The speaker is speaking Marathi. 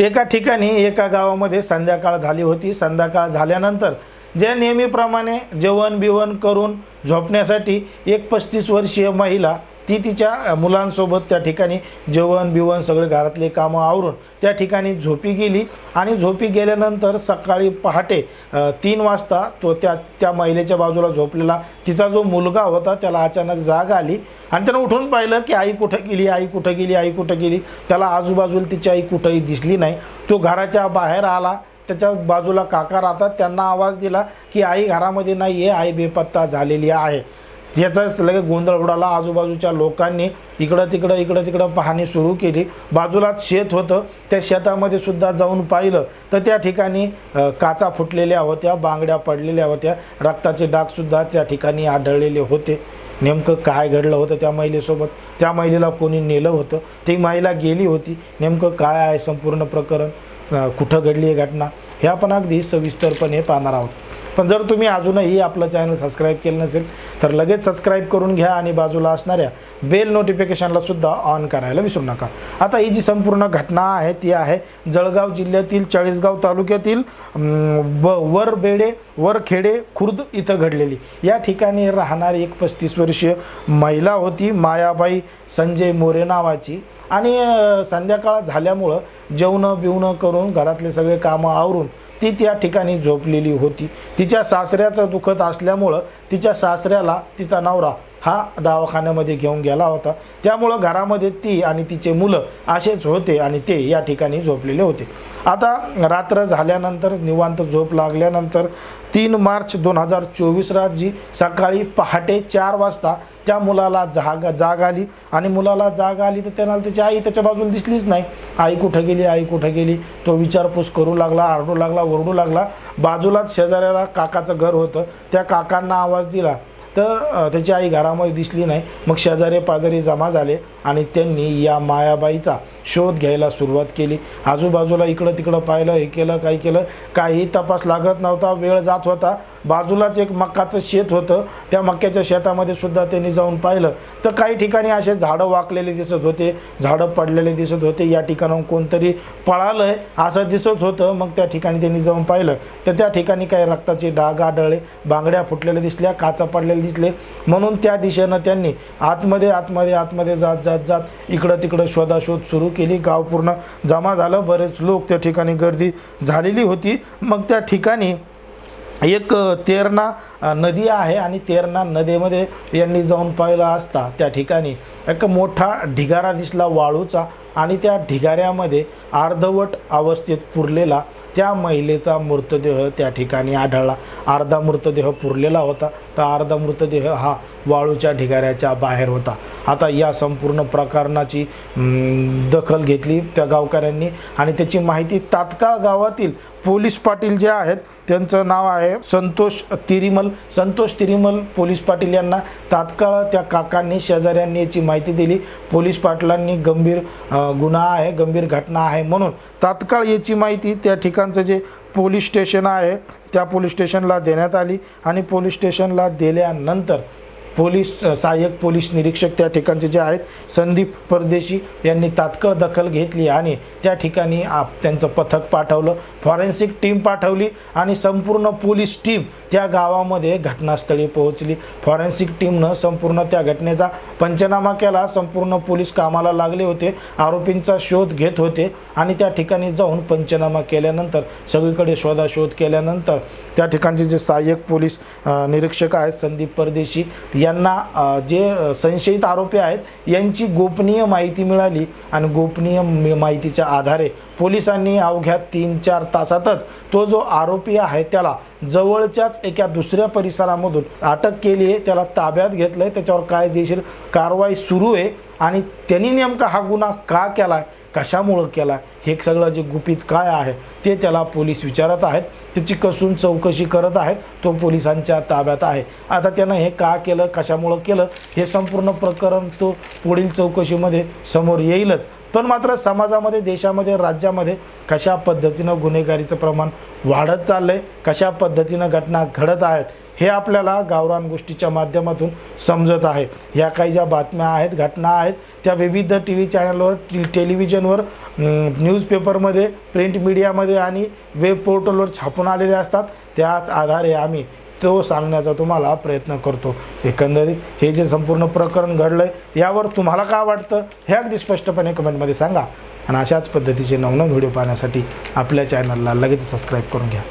एका ठिकाणी एका गावामध्ये संध्याकाळ झाली होती. संध्याकाळ झाल्यानंतर जे नेहमीप्रमाणे जेवण बिवण करून झोपण्यासाठी एक पस्तीस वर्षीय महिला ती तिच्या मुलांसोबत त्या ठिकाणी जेवण बिवण सगळे घरातले कामं आवरून त्या ठिकाणी झोपी गेली आणि झोपी गेल्यानंतर सकाळी पहाटे तीन वाजता तो त्या त्या महिलेच्या बाजूला झोपलेला. तिचा जो मुलगा होता त्याला अचानक जाग आली आणि त्यानं उठून पाहिलं की आई कुठं गेली आई कुठं गेली आई कुठं गेली. त्याला आजूबाजूला तिची आई कुठंही दिसली नाही. तो घराच्या बाहेर आला. त्याच्या बाजूला काका राहतात. त्यांना आवाज दिला की आई घरामध्ये नाही आहे आई बेपत्ता झालेली आहे. याचाच लगेच गोंधळ उडाला. आजूबाजूच्या लोकांनी इकडं तिकडं इकडं तिकडं पाहणी सुरू केली. बाजूलाच शेत होतं. त्या शेतामध्ये सुद्धा जाऊन पाहिलं तर त्या ठिकाणी काचा फुटलेल्या होत्या बांगड्या पडलेल्या होत्या. रक्ताचे डागसुद्धा त्या ठिकाणी आढळलेले होते. नेमकं काय घडलं होतं त्या महिलेसोबत? त्या महिलेला कोणी नेलं होतं? ती महिला गेली होती. नेमकं काय आहे संपूर्ण प्रकरण? कुठं घडली आहे घटना? हे आपण अगदी सविस्तरपणे पाहणार आहोत. पण जर तुम्ही अजूनही आपलं चॅनल सबस्क्राईब केलं नसेल तर लगेच सबस्क्राईब करून घ्या आणि बाजूला असणाऱ्या बेल नोटिफिकेशनला सुद्धा ऑन करायला विसरू नका. आता ही जी संपूर्ण घटना आहे ती आहे जळगाव जिल्ह्यातील चाळीसगाव तालुक्यातील अं, ब वरबेडे वरखेडे खुर्द इथं घडलेली. या ठिकाणी राहणारी एक पस्तीस वर्षीय महिला होती मायाबाई संजय मोरे नावाची. आणि संध्याकाळ झाल्यामुळं जेवणं बिवणं करून घरातले सगळे कामं आवरून ती त्या ठिकाणी झोपलेली होती. तिच्या सासऱ्याचं दुखत असल्यामुळं तिच्या सासऱ्याला तिचा नवरा हा दवाखान्यामध्ये घेऊन गेला होता. त्यामुळं घरामध्ये ती आणि तिचे मुलं असेच होते आणि ते या ठिकाणी झोपलेले होते. आता रात्र झाल्यानंतर निवांत झोप लागल्यानंतर तीन मार्च दोन हजार चोवीस रोजी सकाळी पहाटे चार वाजता त्या मुलाला जाग जाग आली. आणि मुलाला जाग आली तर त्यांना त्याची आई त्याच्या बाजूला दिसलीच नाही. आई कुठं गेली? आई कुठं गेली? तो विचारपूस करू लागला आरडू लागला ओरडू लागला. बाजूलाच शेजाऱ्याला काकाचं घर होतं. त्या काकांना आवाज दिला तर त्याची आई घरामध्ये दिसली नाही. मग शेजारी पाजारी जमा झाले आणि त्यांनी या मायाबाईचा शोध घ्यायला सुरुवात केली. आजूबाजूला इकडं तिकडं पाहिलं हे केलं काही केलं. काही तपास लागत नव्हता वेळ जात होता. बाजूलाच एक मक्काचं शेत होतं. त्या मक्याच्या शेतामध्ये सुद्धा त्यांनी जाऊन पाहिलं. तर काही ठिकाणी असे झाडं वाकलेले दिसत होते झाडं पडलेले दिसत होते. या ठिकाणाहून कोणतरी पळालं आहे असं दिसत होतं. मग त्या ठिकाणी त्यांनी जाऊन पाहिलं. तर त्या ठिकाणी काही रक्ताचे डाग आढळले बांगड्या फुटलेल्या दिसल्या काचा पडलेल्या दिसले. म्हणून त्या दिशेनं त्यांनी आतमध्ये आतमध्ये आतमध्ये जात जात जात इकडं तिकडं शोधाशोध सुरू केली. गाव पूर्ण जमा झालं. बरेच लोक त्या ठिकाणी गर्दी झालेली होती. मग त्या ठिकाणी एक तेरणा नदी आहे आणि तेरणा नदीमध्ये यांनी जाऊन पाहिलं असता. त्या ठिकाणी एक मोठा ढिगारा दिसला वाळूचा आणि त्या ढिगाऱ्यामध्ये अर्धवट अवस्थेत पुरलेला त्या महिलेचा मृतदेह त्या ठिकाणी आढळला. अर्धा मृतदेह पुरलेला होता तर अर्धा मृतदेह हा वाळूच्या ढिगाऱ्याच्या बाहेर होता. आता या संपूर्ण प्रकरणाची दखल घेतली त्या गावकऱ्यांनी आणि त्याची माहिती तात्काळ गावातील पोलीस पाटील जे आहेत त्यांचं नाव आहे संतोष तिरिमल. संतोष तिरिमल पोलीस पाटील यांना तात्काळ त्या काकांनी शेजाऱ्यांनी याची माहिती दिली. पोलीस पाटलांनी गंभीर गुन्हा आहे गंभीर घटना आहे म्हणून तात्काळ याची माहिती त्या ठिकाणचं जे पोलीस स्टेशन आहे त्या पोलीस स्टेशनला देण्यात आली आणि पोलीस स्टेशनला दिल्यानंतर पोलीस सहाय्यक पोलीस निरीक्षक त्या ठिकाणचे जे आहेत संदीप परदेशी यांनी तात्काळ दखल घेतली आणि त्या ठिकाणी आप त्यांचं पथक पाठवलं फॉरेन्सिक टीम पाठवली आणि संपूर्ण पोलीस टीम त्या गावामध्ये घटनास्थळी पोहोचली. फॉरेन्सिक टीमनं संपूर्ण त्या घटनेचा पंचनामा केला संपूर्ण पोलीस कामाला लागले होते आरोपींचा शोध घेत होते आणि त्या ठिकाणी जाऊन पंचनामा केल्यानंतर सगळीकडे शोधाशोध केल्यानंतर त्या ठिकाणचे जे सहाय्यक पोलीस निरीक्षक आहेत संदीप परदेशी यांना जे संशयित आरोपी आहेत यांची गोपनीय माहिती मिळाली आणि गोपनीय माहितीच्या आधारे पोलिसांनी अवघ्या तीन चार तासातच तो जो आरोपी आहे त्याला जवळच्याच एका दुसऱ्या परिसरामधून अटक केली आहे त्याला ताब्यात घेतलं आहे त्याच्यावर कायदेशीर कारवाई सुरू आहे. आणि त्यांनी नेमका हा गुन्हा का केला आहे कशामुळं केला हे सगळं जे गुपित काय आहे ते त्याला पोलीस विचारत आहेत. त्याची कसून चौकशी करत आहेत तो पोलिसांच्या ताब्यात आहे. आता त्यानं हे का केलं कशामुळं केलं हे संपूर्ण प्रकरण तो पुढील चौकशीमध्ये समोर येईलच. पण मात्र समाजामध्ये देशामध्ये राज्यामध्ये कशा पद्धतीनं गुन्हेगारीचं प्रमाण वाढत चाललं आहे कशा पद्धतीनं घटना घडत आहेत हे आपल्याला गावरान गोष्टीच्या माध्यमातून समजत आहे. या काही ज्या बातम्या आहेत घटना आहेत त्या विविध टी व्ही चॅनलवर टी टेलिव्हिजनवर न्यूजपेपरमध्ये प्रिंट मीडियामध्ये आणि वेब पोर्टलवर छापून आलेल्या असतात. त्याच आधारे आम्ही तो सांगण्याचा तुम्हाला प्रयत्न करतो. एकंदरीत हे जे संपूर्ण प्रकरण घडलं आहे यावर तुम्हाला काय वाटतं? हे अगदी स्पष्टपणे कमेंटमध्ये सांगा. आणि अशाच पद्धतीचे नवनवीन व्हिडिओ पाहण्यासाठी आपल्या चॅनलला लगेच सबस्क्राईब करून घ्या.